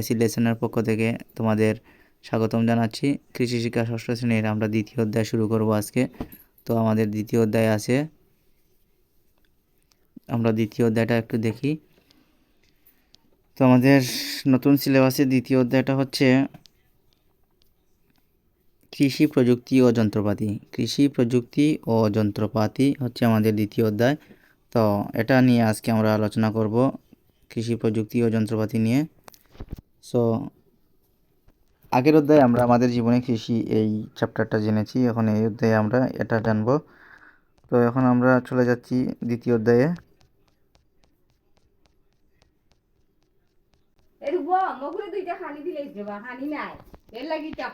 AC লেসনের পক্ষ থেকে তোমাদের স্বাগতম জানাচ্ছি। কৃষি শিক্ষা ষষ্ঠ শ্রেণির আমরা দ্বিতীয় অধ্যায় শুরু করব আজকে। তো আমাদের দ্বিতীয় অধ্যায় আছে। আমরা দ্বিতীয় অধ্যায়টা একটু দেখি। তো আমাদের নতুন সিলেবাসে দ্বিতীয় অধ্যায়টা হচ্ছে কৃষি প্রযুক্তি ও যন্ত্রপাতি। কৃষি প্রযুক্তি ও যন্ত্রপাতি হচ্ছে আমাদের দ্বিতীয় অধ্যায়। তো এটা নিয়ে আজকে আমরা আলোচনা করব কৃষি প্রযুক্তি ও যন্ত্রপাতি নিয়ে। সো আগের অধ্যায়ে আমরা আমাদের জীবনে কৃষি এই চ্যাপ্টারটা জেনেছি, এখন এই অধ্যায়ে আমরা এটা জানব। তো এখন আমরা চলে যাচ্ছি দ্বিতীয় অধ্যায়ে। এর দুইটা খানি দিলে খানি নাই, এর লাগি তা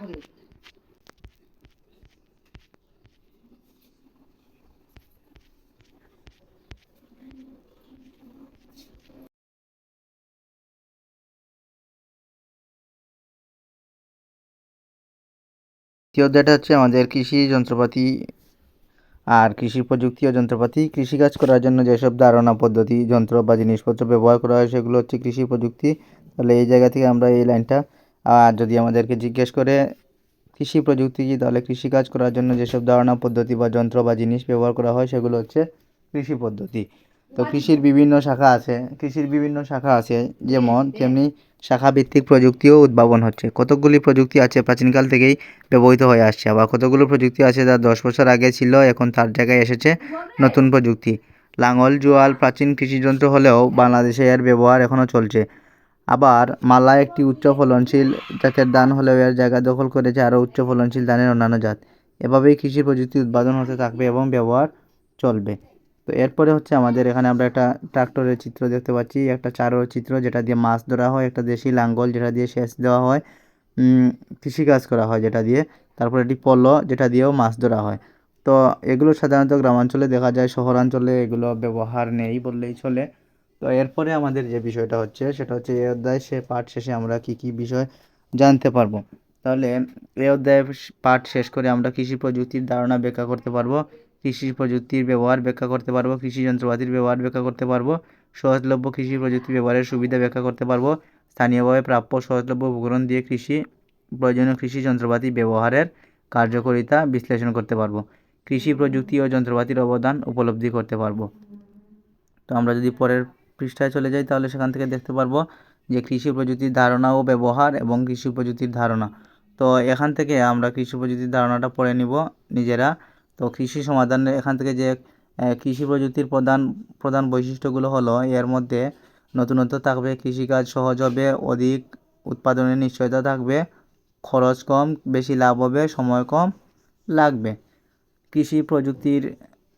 দ্বিতীয় অধ্যায়টা হচ্ছে আমাদের কৃষি যন্ত্রপাতি আর কৃষি প্রযুক্তি ও যন্ত্রপাতি। কৃষিকাজ করার জন্য যেসব ধারণা পদ্ধতি, যন্ত্র বা জিনিসপত্র ব্যবহার করা হয়, সেগুলো হচ্ছে কৃষি প্রযুক্তি। তাহলে এই জায়গা থেকে আমরা এই লাইনটা, আর যদি আমাদেরকে জিজ্ঞেস করে কৃষি প্রযুক্তি কী তাহলে কৃষিকাজ করার জন্য যেসব ধারণা পদ্ধতি বা যন্ত্র বা জিনিস ব্যবহার করা হয়, সেগুলো হচ্ছে কৃষি পদ্ধতি। তো কৃষির বিভিন্ন শাখা আছে, কৃষির বিভিন্ন শাখা আছে, যেমন তেমনি শাখা ভিত্তিক প্রযুক্তিও উদ্ভাবন হচ্ছে। কতকগুলি প্রযুক্তি আছে প্রাচীনকাল থেকেই ব্যবহৃত হয়ে আসছে, আবার কতগুলো প্রযুক্তি আছে যা দশ বছর আগে ছিল, এখন তার জায়গায় এসেছে নতুন প্রযুক্তি। লাঙল, জোয়াল, প্রাচীন কৃষিযন্ত্র হলেও বাংলাদেশে এর ব্যবহার এখনও চলছে। আবার মালা একটি উচ্চ ফলনশীল জাতের ধান হলেও এর জায়গা দখল করেছে আরও উচ্চ ফলনশীল ধানের অন্যান্য জাত। এভাবেই কৃষি প্রযুক্তি উৎপাদন হতে থাকবে এবং ব্যবহার চলবে। তো এরপরে হচ্ছে আমাদের এখানে আমরা একটা ট্রাক্টরের চিত্র দেখতে পাচ্ছি, একটা চারোর চিত্র যেটা দিয়ে মাছ ধরা হয়, একটা দেশি লাঙ্গল যেটা দিয়ে সেচ দেওয়া হয় কৃষিকাজ করা হয় যেটা দিয়ে, তারপর এটি পলো যেটা দিয়েও মাছ ধরা হয়। তো এগুলো সাধারণত গ্রামাঞ্চলে দেখা যায়, শহরাঞ্চলে এগুলো ব্যবহার নেই বললেই চলে। তো এরপরে আমাদের যে বিষয়টা হচ্ছে, সেটা হচ্ছে এই অধ্যায় সে পাঠ শেষে আমরা কি কি বিষয় জানতে পারব? তাহলে এই অধ্যায় পাঠ শেষ করে আমরা কৃষি প্রযুক্তির ধারণা ব্যাখ্যা করতে পারব। কৃষি প্রযুক্তির ব্যবহার ব্যাখ্যা করতে পারব, কৃষি যন্ত্রপাতির ব্যবহার ব্যাখ্যা করতে পারব, সহজলভ্য কৃষি প্রযুক্তি ব্যবহারের সুবিধা ব্যাখ্যা করতে পারব, স্থানীয়ভাবে প্রাপ্য সহজলভ্য উপকরণ দিয়ে কৃষি, প্রয়োজনীয় কৃষি যন্ত্রপাতি ব্যবহারের কার্যকারিতা বিশ্লেষণ করতে পারব, কৃষি প্রযুক্তি ও যন্ত্রপাতির অবদান উপলব্ধি করতে পারব। তো আমরা যদি পরের পৃষ্ঠায় চলে যাই, তাহলে সেখান থেকে দেখতে পারব যে কৃষি প্রযুক্তির ধারণা ও ব্যবহার এবং কৃষি প্রযুক্তির ধারণা। তো এখান থেকে আমরা কৃষি প্রযুক্তির ধারণাটা পড়ে নিব নিজেরা। তো কৃষি সমাধানের এখান থেকে যে কৃষি প্রযুক্তির প্রধান প্রধান বৈশিষ্ট্যগুলো হলো, এর মধ্যে নতুনত্ব থাকবে, কৃষিকাজ সহজ হবে, অধিক উৎপাদনের নিশ্চয়তা থাকবে, খরচ কম, বেশি লাভ হবে, সময় কম লাগবে। কৃষি প্রযুক্তির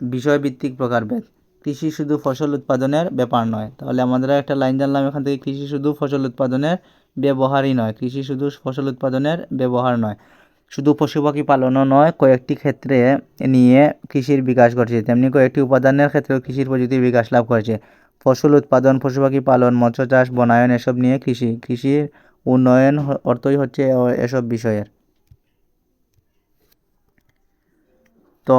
বিষয়ভিত্তিক প্রকারভেদ কৃষি শুধু ফসল উৎপাদনের ব্যাপার নয়। তাহলে আমাদের একটা লাইন জানলাম, এখান থেকে কৃষি শুধু ফসল উৎপাদনের ব্যবহারই নয়। কৃষি শুধু ফসল উৎপাদনের ব্যবহার নয়। শুধু পশু পাখি পালনও নয়, কয়েকটি ক্ষেত্রে নিয়ে কৃষির বিকাশ ঘটছে। তেমনি কয়েকটি উপাদানের ক্ষেত্রেও কৃষির প্রযুক্তির বিকাশ লাভ করেছে। ফসল উৎপাদন পশু পাখি পালন, মৎস্য চাষ, বনায়ন এসব নিয়ে কৃষি, কৃষির উন্নয়ন অর্থই হচ্ছে এসব বিষয়ের। তো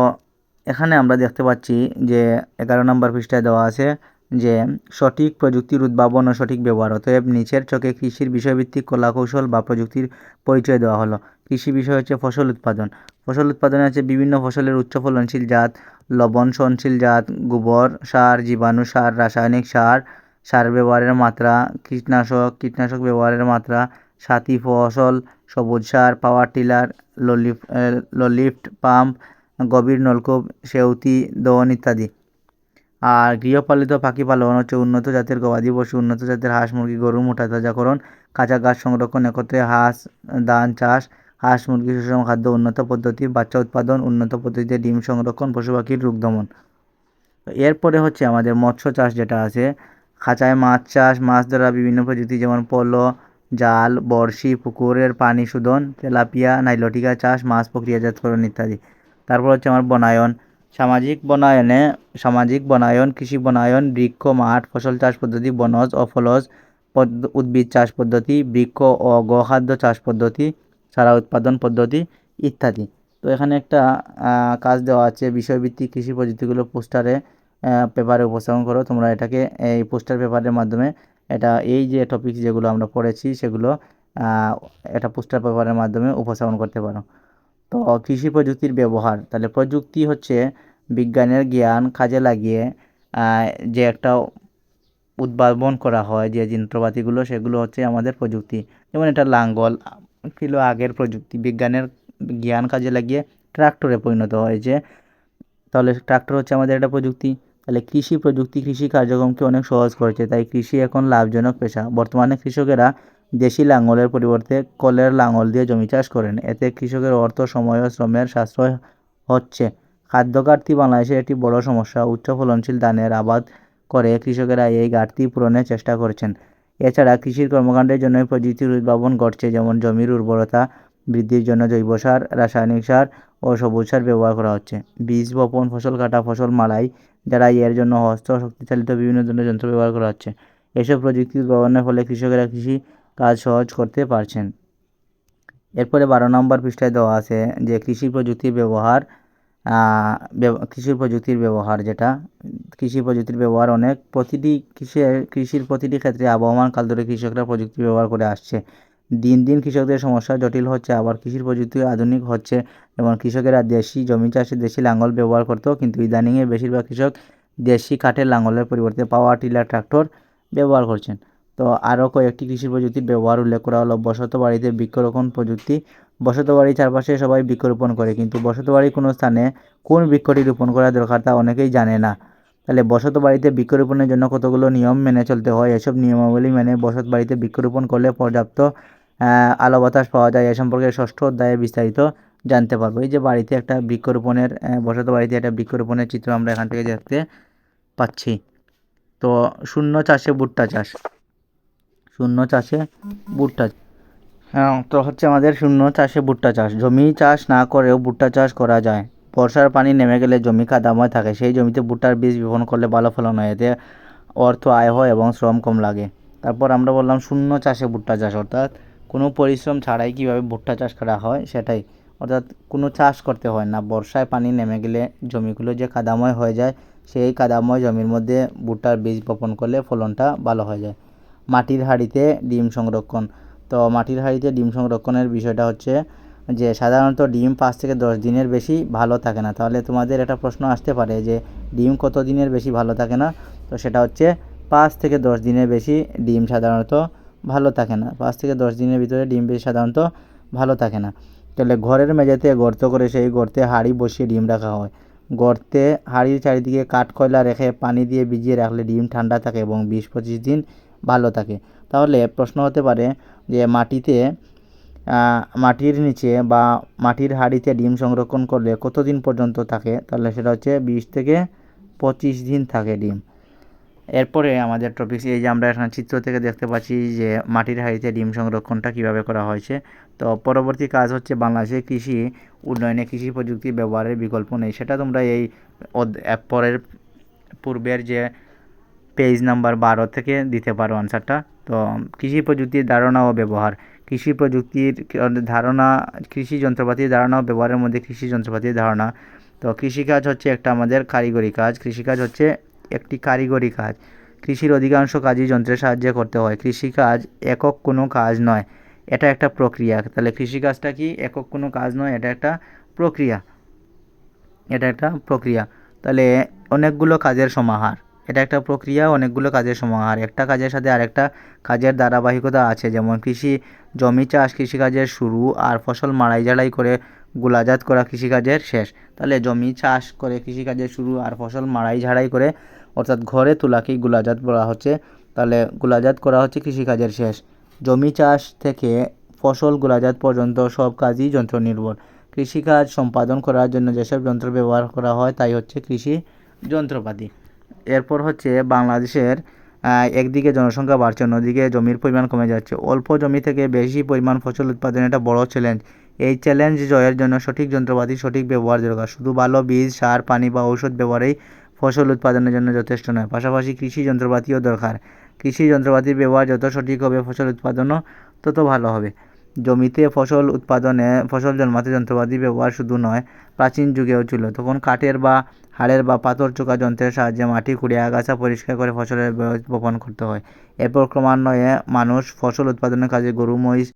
এখানে আমরা দেখতে পাচ্ছি যে এগারো নম্বর পৃষ্ঠায় দেওয়া আছে যে সঠিক প্রযুক্তির উদ্ভাবন ও সঠিক ব্যবহার। অতএব নিচের চোখে কৃষির বিষয়ভিত্তিক কলাকৌশল বা প্রযুক্তির পরিচয় দেওয়া হলো। কৃষি বিষয় হচ্ছে ফসল উৎপাদন। ফসল উৎপাদনে আছে বিভিন্ন ফসলের উচ্চ ফলনশীল জাত, লবণ সহনশীল জাত, গোবর সার, জীবাণু সার, রাসায়নিক সার সার ব্যবহারের মাত্রা, কীটনাশক কীটনাশক ব্যবহারের মাত্রা, সাথী ফসল, সবুজ সার, পাওয়ার টিলার ললিফ ললিফট পাম্প, গভীর নলকূপ, সেউতি দহন ইত্যাদি। আর গৃহপালিত পাখি পালন হচ্ছে উন্নত জাতের গবাদি পশু, উন্নত জাতের হাঁস, মুরগি, গরু, মোটা তাজাকরণ, কাঁচা গাছ সংরক্ষণ, একত্রে হাঁস, ধান, চাষ, হাঁস, মুরগি, সুষম খাদ্য, উন্নত পদ্ধতি, বাচ্চা উৎপাদন, উন্নত পদ্ধতিতে ডিম সংরক্ষণ, পশু পাখির রোগ দমন। এরপরে হচ্ছে আমাদের মৎস্য চাষ যেটা আছে। খাঁচায় মাছ চাষ, মাছ ধরা, বিভিন্ন প্রযুক্তি যেমন পলো, জাল, বড়শি, পুকুরের পানি শোধন, তেলাপিয়া, নাইলটিকা চাষ, মাছ, প্রক্রিয়াজাতকরণ ইত্যাদি। তারপর হচ্ছে আমার বনায়ন। সামাজিক বনায়নে, সামাজিক বনায়ন, কৃষি বনায়ন, বৃক্ষ, মাঠ, ফসল চাষ পদ্ধতি, বনজ ও ফলজ উদ্ভিদ চাষ পদ্ধতি, বৃক্ষ ও গোখাদ্য চাষ পদ্ধতি, চারা উৎপাদন পদ্ধতি ইত্যাদি। তো এখানে একটা কাজ দেওয়া আছে, বিষয়ভিত্তিক কৃষি প্রযুক্তিগুলো পোস্টারে পেপারে উপস্থাপন করো, তোমরা এটাকে, এই পোস্টার পেপারের মাধ্যমে এটা, এই যে টপিক যেগুলো আমরা পড়েছি সেগুলো এটা পোস্টার পেপারের মাধ্যমে উপস্থাপন করতে পারো। তো কৃষি প্রযুক্তির ব্যবহার। তাহলে প্রযুক্তি হচ্ছে বিজ্ঞানের জ্ঞান কাজে লাগিয়ে যে একটা উদ্ভাবন করা হয়, যে যন্ত্রপাতিগুলো, সেগুলো হচ্ছে আমাদের প্রযুক্তি। যেমন এটা লাঙ্গল, ছিল আগের প্রযুক্তি। বিজ্ঞানের জ্ঞান কাজে লাগিয়ে ট্রাক্টরে পরিণত হয়েছে তাহলে ট্রাক্টর হচ্ছে আমাদের একটা প্রযুক্তি। তাহলে কৃষি প্রযুক্তি, কৃষি কার্যক্রমকে অনেক সহজ করেছে। তাই কৃষি এখন লাভজনক পেশা। বর্তমানে কৃষকেরা দেশি লাঙ্গলের পরিবর্তে কলের লাঙ্গল দিয়ে জমি চাষ করেন। এতে কৃষকের অর্থ, সময় ও শ্রমের সাশ্রয় হচ্ছে। খাদ্য ঘাটতি বাংলাদেশের একটি বড় সমস্যা। উচ্চ ফলনশীল ধানের আবাদ করে কৃষকেরা এই ঘাটতি পূরণের চেষ্টা করছেন। এছাড়া কৃষির কর্মকাণ্ডের জন্য প্রযুক্তির উদ্ভাবন ঘটছে, যেমন জমির উর্বরতা বৃদ্ধির জন্য জৈব সার, রাসায়নিক সার ও সবুজ সার ব্যবহার করা হচ্ছে। বীজ বপন, ফসল কাটা, ফসল মাড়াই যারা এর জন্য হস্ত শক্তিচালিত বিভিন্ন ধরনের যন্ত্র ব্যবহার করা হচ্ছে। এসব প্রযুক্তির উদ্ভাবনের ফলে কৃষকেরা কৃষি কাজ সহজ করতে পারছেন। এরপরে বারো নম্বর পৃষ্ঠায় দেওয়া আছে যে কৃষি প্রযুক্তির ব্যবহার আহ, ব্যব- কৃষি প্রযুক্তির ব্যবহার যেটা কৃষি প্রযুক্তির ব্যবহার অনেক প্রতিটি কৃষির কৃষির প্রতিটি ক্ষেত্রে আবহমান কাল ধরে কৃষকরা প্রযুক্তি ব্যবহার করে আসছে। দিন দিন কৃষকদের সমস্যা জটিল হচ্ছে আবার কৃষির প্রযুক্তি আধুনিক হচ্ছে যেমন কৃষকেরা দেশি জমি চাষে দেশি লাঙ্গল ব্যবহার করতো কিন্তু ইদানিংয়ে বেশিরভাগ কৃষক দেশি কাঠের লাঙ্গলের পরিবর্তে পাওয়ার টিলার ট্রাক্টর ব্যবহার করছেন। তো আরও কয়েকটি কৃষি প্রযুক্তির ব্যবহার উল্লেখ করা হলো। বসত বাড়িতে বৃক্ষরোপণ প্রযুক্তি। বসত বাড়ির চারপাশে সবাই বৃক্ষরোপণ করে, কিন্তু বসত বাড়ির কোনো স্থানে কোন বৃক্ষটি রোপণ করা দরকার তা অনেকেই জানে না। তাহলে বসত বাড়িতে বৃক্ষরোপণের জন্য কতগুলো নিয়ম মেনে চলতে হয়? এসব নিয়মাবলী মেনে বসত বাড়িতে বৃক্ষরোপণ করলে পর্যাপ্ত আলো বাতাস পাওয়া যায়। এ সম্পর্কে ষষ্ঠ অধ্যায়ে বিস্তারিত জানতে পারব। এই যে বাড়িতে একটা বৃক্ষরোপণের বসত বাড়িতে একটা বৃক্ষরোপণের চিত্র আমরা এখান থেকে দেখতে পাচ্ছি। তো শূন্য চাষে ভুট্টা চাষ। শূন্য চাষে ভুট্টা হ্যাঁ তো হচ্ছে আমাদের শূন্য চাষে ভুট্টা চাষ। জমি চাষ না করেও ভুট্টা চাষ করা যায়। বর্ষার পানি নেমে গেলে জমি কাদাময় থাকে। সেই জমিতে ভুট্টার বীজ বপন করলে ভালো ফলন হয়। এতে অর্থ আয় হয় এবং শ্রম কম লাগে। তারপর আমরা বললাম শূন্য চাষে ভুট্টা চাষ। অর্থাৎ কোনো পরিশ্রম ছাড়াই কীভাবে ভুট্টা চাষ করা হয় সেটাই। অর্থাৎ কোনো চাষ করতে হয় না। বর্ষায় পানি নেমে গেলে জমিগুলো যে কাদাময় হয়ে যায়, সেই কাদাময় জমির মধ্যে ভুট্টার বীজ বপন করলে ফলনটা ভালো হয়ে যায়। মাটির হাঁড়িতে ডিম সংরক্ষণ। তো মাটির হাঁড়িতে ডিম সংরক্ষণের বিষয়টা হচ্ছে যে, সাধারণত ডিম পাঁচ থেকে দশ দিনের বেশি ভালো থাকে না। তাহলে তোমাদের একটা প্রশ্ন আসতে পারে যে, ডিম কত দিনের বেশি ভালো থাকে না? তো সেটা হচ্ছে পাঁচ থেকে দশ দিনের বেশি ডিম সাধারণত ভালো থাকে না। পাঁচ থেকে দশ দিনের ভিতরে ডিম বেশি সাধারণত ভালো থাকে না। তাহলে ঘরের মেঝেতে গর্ত করে সেই গর্তে হাঁড়ি বসিয়ে ডিম রাখা হয়। গর্তে হাঁড়ির চারিদিকে কাঠ কয়লা রেখে পানি দিয়ে ভিজিয়ে রাখলে ডিম ঠান্ডা থাকে এবং বিশ পঁচিশ দিন ভালো থাকে। তাহলে প্রশ্ন হতে পারে যে মাটিতে মাটির নিচে বা মাটির হাঁড়িতে ডিম সংরক্ষণ করলে কতদিন পর্যন্ত থাকে? তাহলে সেটা হচ্ছে বিশ থেকে পঁচিশ দিন থাকে ডিম। এরপরে আমাদের টপিক এই যে আমরা এখানে চিত্র থেকে দেখতে পাচ্ছি যে মাটির হাঁড়িতে ডিম সংরক্ষণটা কীভাবে করা হয়েছে। তো পরবর্তী কাজ হচ্ছে বাংলাদেশের কৃষি, উন্নয়নে কৃষি প্রযুক্তির ব্যবহারের বিকল্প নেই। সেটা তোমরা এই পরের পূর্বের যে পেজ নাম্বার বারো থেকে দিতে পারো আনসারটা তো কৃষি প্রযুক্তির ধারণা ও ব্যবহার। কৃষি প্রযুক্তির ধারণা, কৃষি যন্ত্রপাতির ধারণা ও ব্যবহারের মধ্যে কৃষি যন্ত্রপাতির ধারণা। তো কৃষিকাজ হচ্ছে একটা আমাদের কারিগরি কাজ। কৃষিকাজ হচ্ছে একটি কারিগরি কাজ। কৃষির অধিকাংশ কাজই যন্ত্রের সাহায্যে করতে হয়। কৃষিকাজ একক কোনো কাজ নয়, এটা একটা প্রক্রিয়া। তাহলে কৃষিকাজটা কি? একক কোনো কাজ নয়, এটা একটা প্রক্রিয়া। এটা একটা প্রক্রিয়া। তাহলে অনেকগুলো কাজের সমাহার। এটা একটা প্রক্রিয়া, অনেকগুলো কাজের সমাহার। একটা কাজের সাথে আরেকটা কাজের ধারাবাহিকতা আছে, যেমন কৃষি, জমি চাষ কৃষিকাজের শুরু আর ফসল মাড়াই ঝাড়াই করে গোলাজাত করা কৃষিকাজের শেষ। তাহলে জমি চাষ করে কৃষিকাজের শুরু আর ফসল মাড়াই ঝাড়াই করে অর্থাৎ ঘরে তোলাকেই গোলাজাত বলা হচ্ছে, তাহলে গোলাজাত করা হচ্ছে কৃষিকাজের শেষ। জমি চাষ থেকে ফসল গোলাজাত পর্যন্ত সব কাজই যন্ত্র নির্ভর কৃষিকাজ সম্পাদন করার জন্য যেসব যন্ত্র ব্যবহার করা হয়, তাই হচ্ছে কৃষি যন্ত্রপাতি। এরপর হচ্ছে বাংলাদেশের একদিকে জনসংখ্যা বাড়ছে, অন্যদিকে জমির পরিমাণ কমে যাচ্ছে। অল্প জমি থেকে বেশি পরিমাণ ফসল উৎপাদন একটা বড় চ্যালেঞ্জ এই চ্যালেঞ্জ জয়ের জন্য সঠিক যন্ত্রপাতি, সঠিক ব্যবহার দরকার। শুধু ভালো বীজ, সার, পানি বা ঔষধ ব্যবহারেই ফসল উৎপাদনের জন্য যথেষ্ট নয়। পাশাপাশি কৃষি যন্ত্রপাতিও দরকার। কৃষি যন্ত্রপাতির ব্যবহার যত সঠিক হবে, ফসল উৎপাদনও তত ভালো হবে। জমিতে ফসল উৎপাদনে, ফসল জন্মাতে যন্ত্রপাতি ব্যবহার শুধু নয়, প্রাচীন যুগেও ছিল। তখন কাঠের বা হাড়ের বা পাথর চোকা যন্ত্রের সাহায্যে মাটি, খুঁড়ে, আগাছা পরিষ্কার করে ফসলের বপন করতে হয়। এরপর ক্রমান্বয়ে মানুষ ফসল উৎপাদনের কাজে গরু, মহিষ